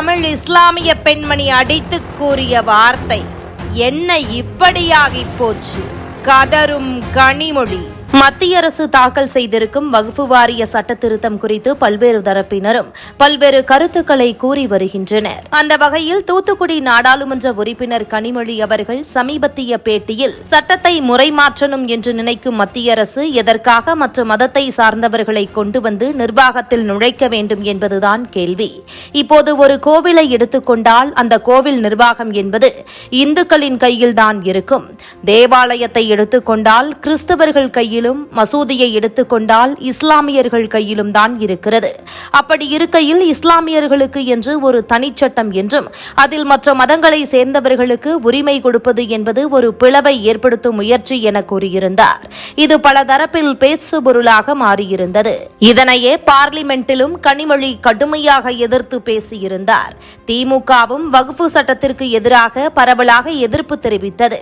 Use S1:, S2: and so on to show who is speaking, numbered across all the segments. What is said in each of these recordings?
S1: தமிழ் இஸ்லாமிய பெண்மணி அடித்து கூறிய வார்த்தை என்ன இப்படியாகிப் போச்சு? கதரும் கனிமொழி. மத்திய அரசு தாக்கல் செய்திருக்கும் வகுப்பு வாரிய சட்ட திருத்தம் குறித்து பல்வேறு தரப்பினரும் பல்வேறு கருத்துக்களை கூறி வருகின்றனர். அந்த வகையில் தூத்துக்குடி நாடாளுமன்ற உறுப்பினர் கனிமொழி அவர்கள் சமீபத்திய பேட்டியில் சட்டத்தை முறைமாற்றணும் என்று நினைக்கும் மத்திய அரசு எதற்காக மற்ற மதத்தை சார்ந்தவர்களை கொண்டு வந்து நிர்வாகத்தில் நுழைக்க வேண்டும் என்பதுதான் கேள்வி. இப்போது ஒரு கோவிலை எடுத்துக்கொண்டால் அந்த கோவில் நிர்வாகம் என்பது இந்துக்களின் கையில்தான் இருக்கும். தேவாலயத்தை எடுத்துக்கொண்டால் கிறிஸ்தவர்கள் கையிலும் மசூதியை எடுத்துக்கொண்டால் இஸ்லாமியர்கள் கையிலும் தான் இருக்கிறது. அப்படி இருக்கையில் இஸ்லாமியர்களுக்கு என்று ஒரு தனிச்சட்டம் என்றும் அதில் மற்ற மதங்களை சேர்ந்தவர்களுக்கு உரிமை கொடுப்பது என்பது ஒரு பிளவை ஏற்படுத்தும் முயற்சி என கூறியிருந்தார். இது பல தரப்பில் பேசுபொருளாக மாறியிருந்தது. இதனையே பார்லிமெண்டிலும் கனிமொழி கடுமையாக எதிர்த்து பேசியிருந்தார். திமுகவும் வகுப்பு சட்டத்திற்கு எதிராக பரவலாக எதிர்ப்பு தெரிவித்தது.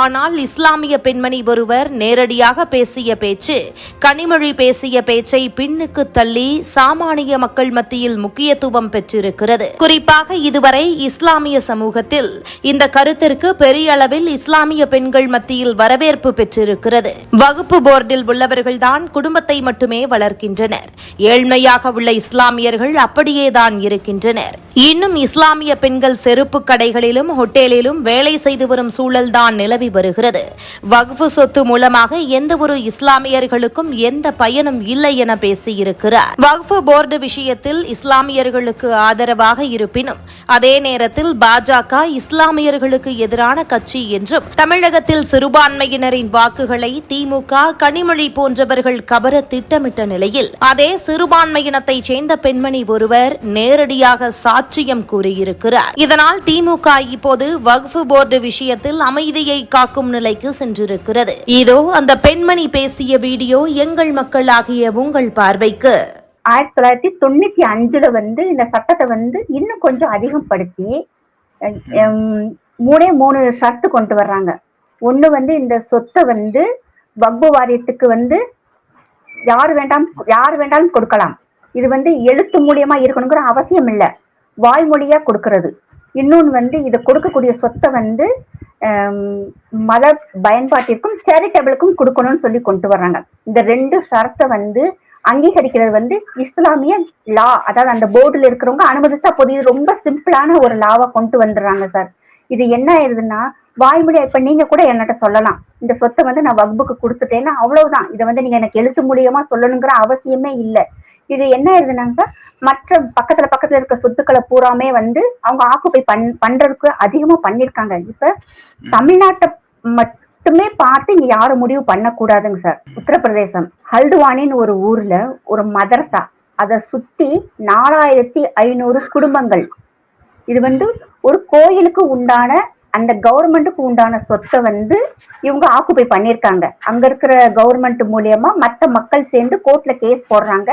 S1: ஆனால் இஸ்லாமிய பெண்மணி ஒருவர் நேரடியாக பேசி பேசிய பேச்சு கனிமொழி பேசிய பேச்சை பின்னுக்கு தள்ளி சாமானிய மக்கள் மத்தியில் முக்கியத்துவம் பெற்றிருக்கிறது. குறிப்பாக இதுவரை இஸ்லாமிய சமூகத்தில் இந்த கருத்திற்கு பெரிய அளவில் இஸ்லாமிய பெண்கள் மத்தியில் வரவேற்பு பெற்றிருக்கிறது. வகுப்பு போர்டில் உள்ளவர்கள்தான் குடும்பத்தை மட்டுமே வளர்க்கின்றனர். ஏழ்மையாக உள்ள இஸ்லாமியர்கள் அப்படியேதான் இருக்கின்றனர். இன்னும் இஸ்லாமிய பெண்கள் செருப்பு கடைகளிலும் ஹோட்டலிலும் வேலை செய்து வரும் சூழல்தான் நிலவி வருகிறது. வக்ஃபு சொத்து மூலமாக எந்த ஒரு இஸ்லாமியர்களுக்கும் எந்த பயனும் இல்லை என பேசியிருக்கிறார். வக்ஃபு போர்டு விஷயத்தில் இஸ்லாமியர்களுக்கு ஆதரவாக இருப்பினும் அதே நேரத்தில் பாஜக இஸ்லாமியர்களுக்கு எதிரான கட்சி என்றும் தமிழகத்தில் சிறுபான்மையினரின் வாக்குகளை திமுக கனிமொழி போன்றவர்கள் கவர திட்டமிட்ட நிலையில் அதே சிறுபான்மையினத்தைச் சேர்ந்த பெண்மணி ஒருவர் நேரடியாக சாட்சியம் கூறியிருக்கிறார். இதனால் திமுக இப்போது வக்ஃபு போர்டு விஷயத்தில் அமைதியை காக்கும் நிலைக்கு சென்றிருக்கிறது. இதோ அந்த பெண்மணி பேசிய வீடியோ எங்கள் மக்களாகிய உங்கள் பார்வைக்கு.
S2: ஆயிரத்தி தொள்ளாயிரத்தி தொண்ணூத்தி அஞ்சுல வந்து இந்த சட்டத்தை வந்து இன்னும் கொஞ்சம் அதிகப்படுத்தி மூணே மூணு ஷர்த்து கொண்டு வர்றாங்க. ஒண்ணு வந்து இந்த சொத்தை வந்து வக்பு வாரியத்துக்கு வந்து யார் வேண்டாம் யார் வேண்டாலும் கொடுக்கலாம். இது வந்து எழுத்து மூலியமா இருக்கணுங்கிற அவசியம் இல்ல. வாய்மொழியா கொடுக்கறது. இன்னொன்னு வந்து இதை கொடுக்கக்கூடிய சொத்தை வந்து மத பயன்பாட்டிற்கும் சேரிட்டபிளுக்கும் கொடுக்கணும்னு சொல்லி கொண்டு வர்றாங்க. இந்த ரெண்டு ஷரத்தை வந்து அங்கீகரிக்கிறது வந்து இஸ்லாமிய லா. அதாவது அந்த போர்டுல இருக்கிறவங்க அனுமதிச்சா போது இது ரொம்ப சிம்பிளான ஒரு லாவை கொண்டு வந்துடுறாங்க சார். இது என்ன ஆயிருதுன்னா வாய்மொழியா இப்ப நீங்க கூட என்னட்ட சொல்லலாம். இந்த சொத்தை வந்து நான் வகுப்புக்கு கொடுத்துட்டேன்னா அவ்வளவுதான். இதை வந்து நீங்க எனக்கு எழுத்து மூலியமா சொல்லணுங்கிற அவசியமே இல்லை. இது என்ன ஆயிருதுனாங்க சார் மற்ற பக்கத்துல பக்கத்துல இருக்க சொத்துக்களை பூராமே வந்து அவங்க ஆக்குப்பை பண் பண்றதுக்கு அதிகமா பண்ணிருக்காங்க. இப்ப தமிழ்நாட்டை மட்டுமே பார்த்து இங்க யாரும் முடிவு பண்ணக்கூடாதுங்க சார். உத்தரப்பிரதேசம். ஹல்துவானின்னு ஒரு ஊர்ல ஒரு மதரசா அதை சுத்தி நாலாயிரத்தி ஐநூறு குடும்பங்கள். இது வந்து ஒரு கோயிலுக்கு உண்டான அந்த கவர்மெண்ட்டுக்கு உண்டான சொத்தை வந்து இவங்க ஆக்குப்பை பண்ணியிருக்காங்க. அங்க இருக்கிற கவர்மெண்ட் மூலியமா மற்ற மக்கள் சேர்ந்து கோர்ட்ல கேஸ் போடுறாங்க.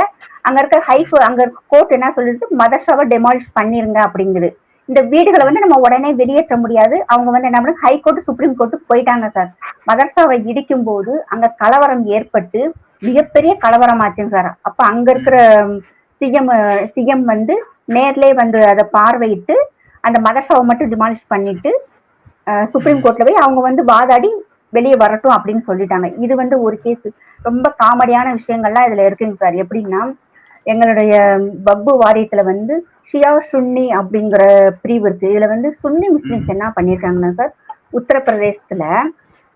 S2: அங்க இருக்க ஹை அங்க இருக்க கோர்ட் என்ன சொல்லிட்டு மதர்ஷாவை டெமாலிஷ் பண்ணிருங்க அப்படிங்குது. இந்த வீடுகளை வந்து நம்ம உடனே வெளியேற்ற முடியாது. அவங்க வந்து என்ன பண்ணாங்க ஹைகோர்ட் சுப்ரீம் கோர்ட்டுக்கு போயிட்டாங்க சார் மதர்சாவை இடிக்கும் போது அங்க கலவரம் ஏற்பட்டு மிகப்பெரிய கலவரம் ஆச்சுங்க சார் அப்ப அங்க இருக்கிற சிஎம் சிஎம் வந்து நேர்லயே வந்து அதை பார்வையிட்டு அந்த மதர்சாவை மட்டும் டிமாலிஷ் பண்ணிட்டு சுப்ரீம் கோர்ட்ல போய் அவங்க வந்து வாதாடி வெளியே வரட்டும் அப்படின்னு சொல்லிட்டாங்க. இது வந்து ஒரு கேஸ் ரொம்ப காமெடியான விஷயங்கள்லாம் இதுல இருக்குங்க சார் எப்படின்னா எங்களுடைய பப்பு வாரியத்துல வந்து ஷியா சுன்னி அப்படிங்கிற பிரிவு இருக்கு. இதுல வந்து சுன்னி முஸ்லிம்ஸ் என்ன பண்ணிருக்காங்கன்னா சார் உத்தரப்பிரதேசத்துல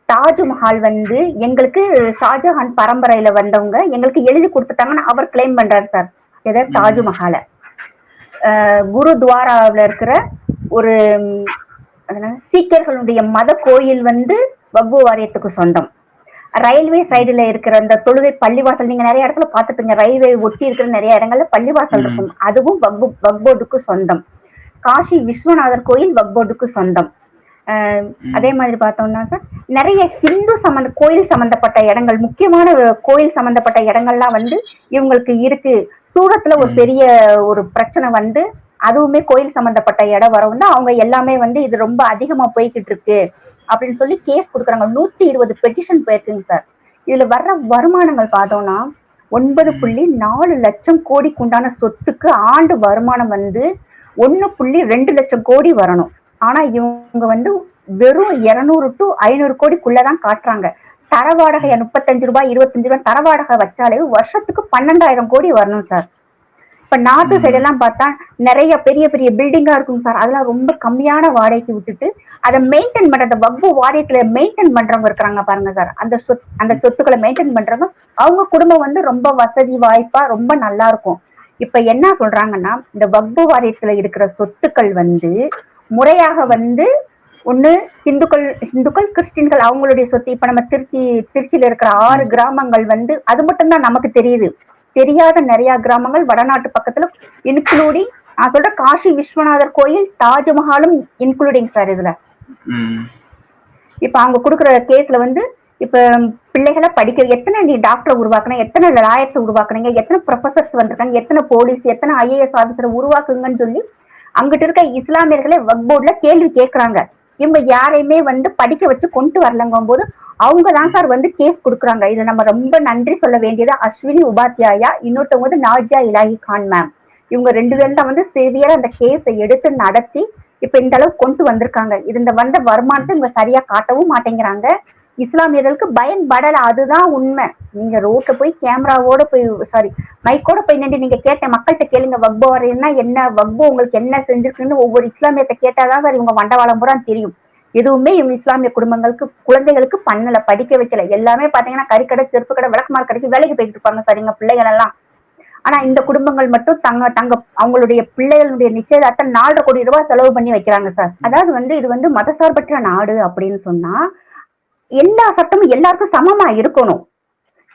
S2: தாஜ்மஹால் வந்து எங்களுக்கு ஷாஜஹான் பரம்பரையில வந்தவங்க எங்களுக்கு எழுதி கொடுத்துட்டாங்கன்னு அவர் கிளைம் பண்றாரு சார் எதை தாஜ்மஹாலை. குருத்வாராவில் இருக்கிற ஒரு அதனால சீக்கியர்களுடைய மத கோயில் வந்து வக்பு வாரியத்துக்கு சொந்தம். ரயில்வே சைடுல இருக்கிற அந்த தொழுகை பள்ளிவாசல் நீங்க நிறைய இடத்துல பார்த்துப்பீங்க. ரயில்வே ஒட்டி இருக்கிற நிறைய இடங்கள்ல பள்ளிவாசல் இருக்கும். அதுவும் வக்பு வக்போர்டுக்கு சொந்தம். காஷி விஸ்வநாதர் கோயில் வக்போர்டுக்கு சொந்தம். அதே மாதிரி பார்த்தோம்னா சார் நிறைய ஹிந்து சம்பந்த கோயில் சம்பந்தப்பட்ட இடங்கள் முக்கியமான கோயில் சம்பந்தப்பட்ட இடங்கள்லாம் வந்து இவங்களுக்கு இருக்கு. சூரத்துல ஒரு பெரிய ஒரு பிரச்சனை வந்து அதுவுமே கோயில் சம்பந்தப்பட்ட இடம் வர வந்து அவங்க எல்லாமே வந்து இது ரொம்ப அதிகமா போய்கிட்டு இருக்கு அப்படின்னு சொல்லி கேஸ் கொடுக்குறாங்க. நூத்தி இருபது பெட்டிஷன் போயிருக்குங்க சார் இதுல வர்ற வருமானங்கள் பார்த்தோம்னா ஒன்பது புள்ளி நாலு லட்சம் கோடிக்கு உண்டான சொத்துக்கு ஆண்டு வருமானம் வந்து ஒன்னு புள்ளி ரெண்டு லட்சம் கோடி வரணும். ஆனா இவங்க வந்து வெறும் இருநூறு டு ஐநூறு கோடிக்குள்ளதான் காட்டுறாங்க. தர வாடகை முப்பத்தஞ்சு ரூபாய் இருபத்தஞ்சு ரூபாய் தர வாடகை வச்சாலே வருஷத்துக்கு பன்னெண்டாயிரம் கோடி வரணும் சார் இப்ப நார்த்து சைடு எல்லாம் பார்த்தா நிறைய பெரிய பெரிய பில்டிங்கா இருக்கும் சார் அதெல்லாம் ரொம்ப கம்மியான வாடகைக்கு விட்டுட்டு அதை மெயின்டைன் பண்ற அந்த வக்பு வாரியத்துல மெயின்டைன் பண்றவங்க இருக்கிறாங்க பாருங்க சார் அந்த சொத் அந்த சொத்துக்களை மெயின்டைன் பண்றவங்க அவங்க குடும்பம் வந்து ரொம்ப வசதி வாய்ப்பா ரொம்ப நல்லா இருக்கும். இப்ப என்ன சொல்றாங்கன்னா இந்த வக்பு வாரியத்துல இருக்கிற சொத்துக்கள் வந்து முறையாக வந்து ஒண்ணு இந்துக்கள் இந்துக்கள் கிறிஸ்டின்கள் அவங்களுடைய சொத்து. இப்ப நம்ம திருச்சி திருச்சியில இருக்கிற ஆறு கிராமங்கள் வந்து அது மட்டும்தான் நமக்கு தெரியுது. தெரியாத நிறைய கிராமங்கள் வடநாட்டு பக்கத்துல இன்க்ளூடிங் நான் சொல்ற காசி விஸ்வநாதர் கோயில் தாஜ்மஹாலும் இன்க்ளூடிங் சார் இதுல. இப்ப அவங்க கொடுக்குற கேஸ்ல வந்து இப்ப பிள்ளைகளை படிக்க எத்தனை நீ டாக்டர் உருவாக்கணும் எத்தனை லாயர்ஸ் உருவாக்குனீங்க எத்தனை ப்ரொஃபசர்ஸ் வந்திருக்காங்க எத்தனை போலீஸ் எத்தனை ஐஏஎஸ் ஆபீசர் உருவாக்குங்கன்னு சொல்லி அங்கிட்டு இருக்க இஸ்லாமியர்களே வக் போர்டுல கேள்வி கேட்கறாங்க இவங்க யாரையுமே வந்து படிக்க வச்சு கொண்டு வரலங்கும் போது அவங்க தான் சார் வந்து கேஸ் கொடுக்குறாங்க. இதை நம்ம ரொம்ப நன்றி சொல்ல வேண்டியது அஸ்வினி உபாத்யாயா இன்னொருத்தவங்க வந்து நாஜியா இலாஹி கான் மேம் இவங்க ரெண்டு பேரும் தான் வந்து சிவியரா அந்த கேஸை எடுத்து நடத்தி இப்ப இந்த அளவுக்கு கொண்டு வந்திருக்காங்க. இது இந்த வந்த வருமானத்தை இவங்க சரியா காட்டவும் மாட்டேங்கிறாங்க. இஸ்லாமியர்களுக்கு பயன்படல அதுதான் உண்மை. நீங்க ரோட்ல போய் கேமராவோட போய் சாரி மைக்கோட போய் நின்று நீங்க கேட்ட மக்கள்கிட்ட கேளுங்க. வக்போ வரையன்னா என்ன வக்போ உங்களுக்கு என்ன செஞ்சிருக்குன்னு ஒவ்வொரு இஸ்லாமியத்தை கேட்டாதான் சார் இவங்க வண்டவாளம் பூரா தெரியும். எதுவுமே இவங்க இஸ்லாமிய குடும்பங்களுக்கு குழந்தைகளுக்கு பண்ணல படிக்க வைக்கல. எல்லாமே பாத்தீங்கன்னா கறிக்கடை செருப்பு கடை விளக்குமாறு கடைக்கு வேலைக்கு போயிட்டு இருப்பாங்க சார் பிள்ளைகள் எல்லாம் ஆனா இந்த குடும்பங்கள் மட்டும் தங்க தங்க அவங்களுடைய பிள்ளைகளுடைய நிச்சயதார்த்தம் நாலரை கோடி ரூபாய் செலவு பண்ணி வைக்கிறாங்க சார். அதாவது வந்து இது வந்து மதசார்பற்ற நாடு அப்படின்னு சொன்னா எல்லா சட்டமும் எல்லாருக்கும் சமமா இருக்கணும்.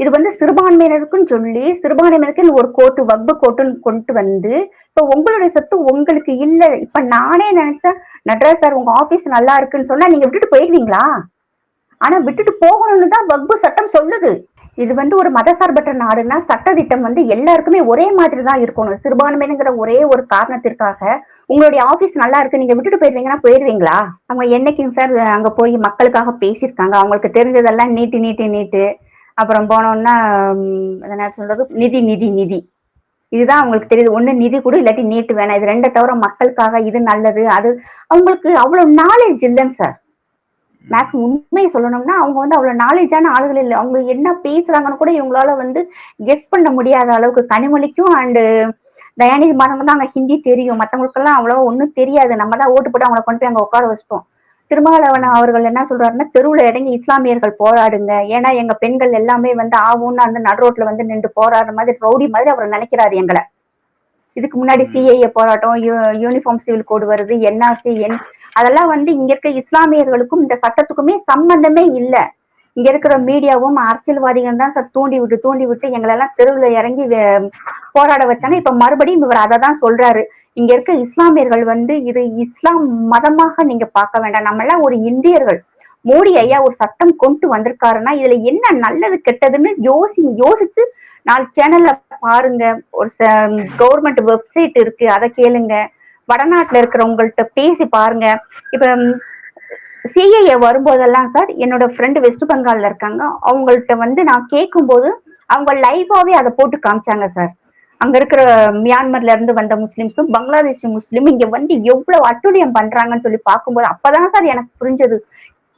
S2: இது வந்து சிறுபான்மையினருக்குன்னு சொல்லி சிறுபான்மையினருக்கு ஒரு கோட்டு வக்பு கோட்டுன்னு கொண்டு வந்து இப்ப உங்களுடைய சொத்து உங்களுக்கு இல்ல. இப்ப நானே நினைச்சேன் நட்ராஜ் சார் உங்க ஆபீஸ் நல்லா இருக்குன்னு சொன்னா நீங்க விட்டுட்டு போயிடுவீங்களா ஆனா விட்டுட்டு போகணும்னு தான் வக்பு சட்டம் சொல்லுது. இது வந்து ஒரு மதசார்பற்ற நாடுன்னா சட்டத்திட்டம் வந்து எல்லாருக்குமே ஒரே மாதிரி தான் இருக்கணும். சிறுபான்மைங்கிற ஒரே ஒரு காரணத்திற்காக உங்களுடைய ஆபீஸ் நல்லா இருக்கு நீங்க விட்டுட்டு போயிருவீங்கன்னா போயிருவீங்களா? அவங்க என்னைக்குங்க சார் அங்க போய் மக்களுக்காக பேசியிருக்காங்க. அவங்களுக்கு தெரிஞ்சதெல்லாம் நீட்டு நீட்டு நீட்டு. அப்புறம் போனோம்னா என்ன சொல்றது? நிதி நிதி நிதி. இதுதான் அவங்களுக்கு தெரியுது. ஒண்ணு நிதி கூட இல்லாட்டி நீட்டு வேணாம். இது ரெண்டை தவிர மக்களுக்காக இது நல்லது அது அவங்களுக்கு அவ்வளவு நாலேஜ் இல்லைங்க சார் மேக்ஸ் உண்மையை சொல்லணும்னா அவங்க வந்து அவ்வளவு நாலேஜான ஆளுகள் இல்லை. அவங்க என்ன பேசுறாங்கன்னு கூட இவங்களால வந்து கெஸ் பண்ண முடியாத அளவுக்கு கனிமொழிக்கும் அண்டு தயாநிதி மாறன் தான் அங்க ஹிந்தி தெரியும். மற்றவங்களுக்கெல்லாம் அவ்வளவா ஒண்ணும் தெரியாது. நம்ம தான் ஓட்டு போட்டு அவங்கள கொண்டு போய் அங்க உட்கார வச்சிட்டோம் திருமாவளவன் அவர்கள் என்ன சொல்றாருன்னா தெருவுல இறங்கி இஸ்லாமியர்கள் போராடுங்க. ஏன்னா எங்க பெண்கள் எல்லாமே வந்து ஆவும்னு அந்த நடு ரோட்ல வந்து நின்று போராடுற மாதிரி ரவுடி மாதிரி அவர் நினைக்கிறாரு எங்களை. இதுக்கு முன்னாடி சிஏஏ போராட்டம் யூனிஃபார்ம் சிவில் கோடு வருது என்ஆர்சி என் அதெல்லாம் வந்து இங்க இருக்க இஸ்லாமியர்களுக்கும் இந்த சட்டத்துக்குமே சம்பந்தமே இல்ல. இங்க இருக்கிற மீடியாவும் அரசியல்வாதிகள் தான் சார் தூண்டி விட்டு தூண்டி விட்டு எங்களெல்லாம் தெருவுல இறங்கி போராட வச்சாங்க. இப்ப மறுபடியும் இவர் அதை தான் சொல்றாரு. இங்க இருக்க இஸ்லாமியர்கள் வந்து இது இஸ்லாம் மதமாக நீங்க பார்க்க வேண்டாம். நம்ம எல்லாம் ஒரு இந்தியர்கள். மோடி ஐயா ஒரு சட்டம் கொண்டு வந்திருக்காருன்னா இதுல என்ன நல்லது கெட்டதுன்னு யோசி யோசிச்சு நாலு சேனல்ல பாருங்க. ஒரு கவர்மெண்ட் வெப்சைட் இருக்கு அதை கேளுங்க. வடநாட்டுல இருக்கிறவங்கள்ட்ட பேசி பாருங்க. இப்ப சிஐஏ வரும்போதெல்லாம் சார் என்னோட ஃப்ரெண்டு வெஸ்ட் பெங்கால்ல இருக்காங்க. அவங்கள்ட்ட வந்து நான் கேட்கும்போது அவங்க லைவாவே அதை போட்டு காமிச்சாங்க சார் அங்க இருக்கிற மியான்மர்ல இருந்து வந்த முஸ்லிம்ஸும் பங்களாதேஷ் முஸ்லீமும் இங்க வந்து எவ்வளவு அட்டுழியம் பண்றாங்கன்னு சொல்லி பார்க்கும்போது அப்பதான் சார் எனக்கு புரிஞ்சது.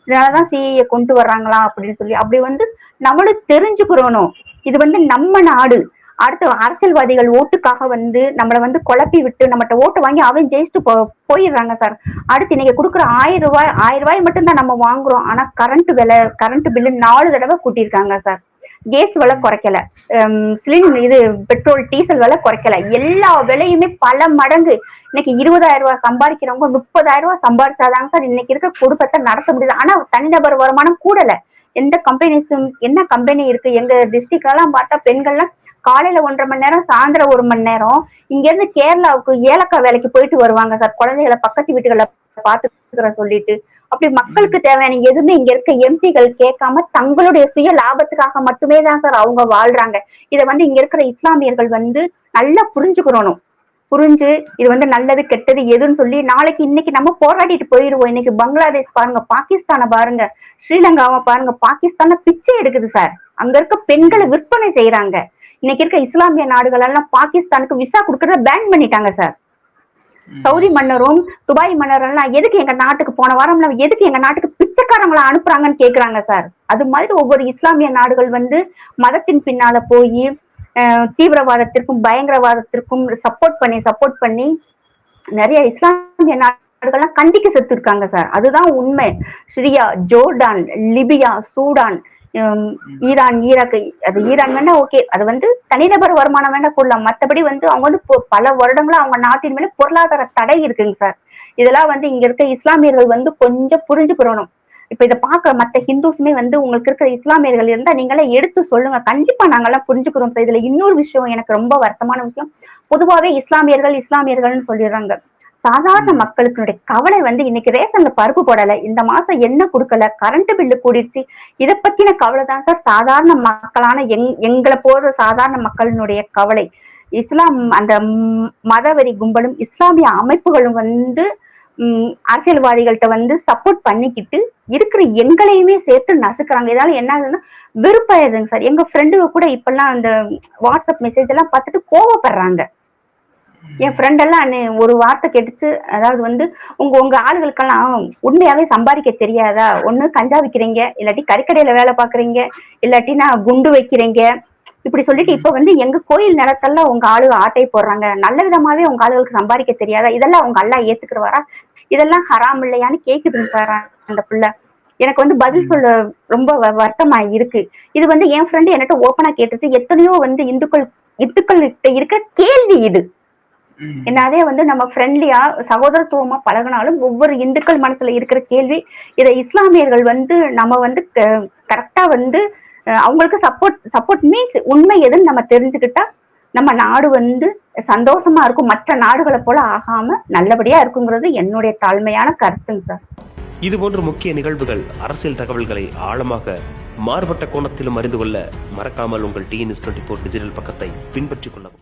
S2: இதனாலதான் சிஏ கொண்டு வர்றாங்களா அப்படின்னு சொல்லி. அப்படி வந்து நம்மளும் தெரிஞ்சுக்கிறோனும் இது வந்து நம்ம நாடு. அடுத்த அரசியல்வாதிகள் ஓட்டுக்காக வந்து நம்மளை வந்து குழப்பி விட்டு நம்மகிட்ட ஓட்டு வாங்கி அவன் ஜெயிச்சுட்டு போ போயிடுறாங்க சார். அடுத்து நீங்க கொடுக்குற ஆயிரம் ரூபாய் ஆயிரம் ரூபாய் மட்டும் தான் நம்ம வாங்குறோம். ஆனா கரண்ட் விலை கரண்ட் பில்லு நாலு தடவை கூட்டியிருக்காங்க சார். கேஸ் விலை குறைக்கல. சிலிண்டர் இது பெட்ரோல் டீசல் விலை குறைக்கல. எல்லா விலையுமே பல மடங்கு. இன்னைக்கு இருபதாயிரம் ரூபாய் சம்பாதிக்கிறவங்க முப்பதாயிரம் ரூபாய் சம்பாதிச்சாதாங்க சார் இன்னைக்கு இருக்க குடும்பத்தை நடத்த முடியுது. ஆனா தனிநபர் வருமானம் கூடல. எந்த கம்பெனிஸும் என்ன கம்பெனி இருக்கு? எங்க டிஸ்ட்ரிக்ட் எல்லாம் பார்த்தா பெண்கள்லாம் காலையில ஒன்றரை மணி நேரம் சாயந்தரம் ஒரு மணி நேரம். இங்க இருந்து கேரளாவுக்கு ஏலக்காய் வேலைக்கு போயிட்டு வருவாங்க சார். குழந்தைகளை பக்கத்து வீட்டுகளை பாத்துக்கிற சொல்லிட்டு. அப்படி மக்களுக்கு தேவையான எதுவுமே இங்க இருக்க எம்பிகள் கேட்காம தங்களுடைய சுய லாபத்துக்காக மட்டுமே தான் சார் அவங்க வாழ்றாங்க. இதை வந்து இங்க இருக்கிற இஸ்லாமியர்கள் வந்து நல்லா புரிஞ்சுக்கிறணும் புரிஞ்சு இது வந்து நல்லது கெட்டது எதுன்னு சொல்லி நாளைக்கு இன்னைக்கு நம்ம போராடிட்டு போயிடுவோம் இன்னைக்கு பங்களாதேஷ் பாருங்க பாகிஸ்தானை பாருங்க ஸ்ரீலங்காவை பாருங்க பாகிஸ்தான பிச்சை எடுக்குது சார் அங்க இருக்க பெண்களை விற்பனை செய்யறாங்க இன்னைக்கு இருக்க இஸ்லாமிய நாடுகள் எல்லாம் பாகிஸ்தானுக்கு விசா கொடுக்கறத பேன் பண்ணிட்டாங்க சார் சவுதி மன்னரும் துபாய் மன்னரெல்லாம் எதுக்கு எங்க நாட்டுக்கு போன வாரம் எதுக்கு எங்க நாட்டுக்கு பிச்சைக்காரங்களை அனுப்புறாங்கன்னு கேக்குறாங்க சார். அது மாதிரி ஒவ்வொரு இஸ்லாமிய நாடுகள் வந்து மதத்தின் பின்னால போய் தீவிரவாதத்திற்கும் பயங்கரவாதத்திற்கும் சப்போர்ட் பண்ணி சப்போர்ட் பண்ணி நிறைய இஸ்லாமிய நாடுகள்லாம் கஞ்சிக்கு செத்து இருக்காங்க சார். அதுதான் உண்மை. Syria Jordan Libya Sudan Iran Iraq அது ஈரான் வேணா ஓகே. அது வந்து தனிநபர் வருமானம் வேணா கூடலாம் மத்தபடி வந்து அவங்க வந்து பல வருடங்களா அவங்க நாட்டின் மேல பொருளாதார தடை இருக்குங்க சார். இதெல்லாம் வந்து இங்க இருக்க இஸ்லாமியர்கள் வந்து கொஞ்சம் புரிஞ்சுக்கிறணும் இப்ப இதை பார்க்க மத்த ஹிந்துஸுமே வந்து உங்களுக்கு இருக்கிற இஸ்லாமியர்கள் இருந்தா நீங்களே எடுத்து சொல்லுங்க. கண்டிப்பா நாங்கெல்லாம் புரிஞ்சுக்கிறோம் சார். இதுல இன்னொரு விஷயம் எனக்கு ரொம்ப வருத்தமான விஷயம். பொதுவாவே இஸ்லாமியர்கள் இஸ்லாமியர்கள்னு சொல்லிடுறாங்க. சாதாரண மக்களுக்கு கவலை வந்து இன்னைக்கு ரேஷன்ல பருப்பு போடல. இந்த மாசம் என்ன கொடுக்கல? கரண்ட் பில்லு கூடிருச்சு. இத பத்தின கவலை தான் சார். சாதாரண மக்களான எங் எங்களை போற சாதாரண மக்களினுடைய கவலை. இஸ்லாம் அந்த மதவெறி கும்பலும் இஸ்லாமிய அமைப்புகளும் வந்து உம் அரசியல்வாதிகள்கிட்ட வந்து சப்போர்ட் பண்ணிக்கிட்டு இருக்கிற எங்களையுமே சேர்த்து நசுக்கிறாங்க. இதனால என்ன ஆகுதுன்னா வெறுப்பாயிருதுங்க சார். எங்க ஃப்ரெண்டுங்க கூட இப்பெல்லாம் அந்த வாட்ஸ்அப் மெசேஜ் எல்லாம் பார்த்துட்டு கோவப்படுறாங்க. என் ஃப்ரெண்ட் எல்லாம் ஒரு வார்த்தை கேட்டுச்சு. அதாவது வந்து உங்க உங்க ஆளுகளுக்கெல்லாம் உண்மையாவே சம்பாதிக்க தெரியாதா? ஒண்ணு கஞ்சா விக்கிறீங்க இல்லாட்டி கறிக்கடையில வேலை பாக்குறீங்க இல்லாட்டினா குண்டு வைக்கிறீங்க. இப்படி சொல்லிட்டு இப்ப வந்து எங்க கோயில் நிலத்தெல்லாம் உங்க ஆளுக ஆட்டை போடுறாங்க. நல்ல விதமாவே உங்க ஆளுகளுக்கு சம்பாதிக்க தெரியாதா? இதெல்லாம் உங்க அல்லா ஏத்துக்கிறவாரா இதெல்லாம் ஹராம் இல்லையான்னு கேக்குதுங்க சார் அந்த பிள்ளை. எனக்கு வந்து பதில் சொல்ல ரொம்ப வருத்தமா இருக்கு. இது வந்து என் ஃப்ரெண்டு என்கிட்ட ஓப்பனா கேட்டுச்சு. எத்தனையோ வந்து இந்துக்கள் இந்துக்கள் கிட்ட இருக்கிற கேள்வி இது. என்னதே வந்து நம்ம ஃப்ரெண்ட்லியா சகோதரத்துவமா பழகினாலும் ஒவ்வொரு இந்துக்கள் மனசுல இருக்கிற கேள்வி இதை இஸ்லாமியர்கள் வந்து நம்ம வந்து கரெக்டா வந்து அவங்களுக்கு சப்போர்ட் சப்போர்ட் மீன்ஸ் உண்மை எதுன்னு நம்ம தெரிஞ்சுக்கிட்டா நம்ம நாடு வந்து சந்தோஷமா இருக்கும். மற்ற நாடுகளை போல ஆகாம நல்லபடியா இருக்குங்கிறது என்னுடைய தாழ்மையான கருத்துங்க சார்.
S3: இதுபோன்ற முக்கிய நிகழ்வுகள் அரசியல் தகவல்களை ஆழமாக மாறுபட்ட கோணத்திலும் அறிந்து கொள்ள மறக்காமல் உங்கள் டிஎன்எஸ் டுவெண்ட்டி ஃபோர் டிஜிட்டல் பக்கத்தை பின்பற்றிக் கொள்ளவும்.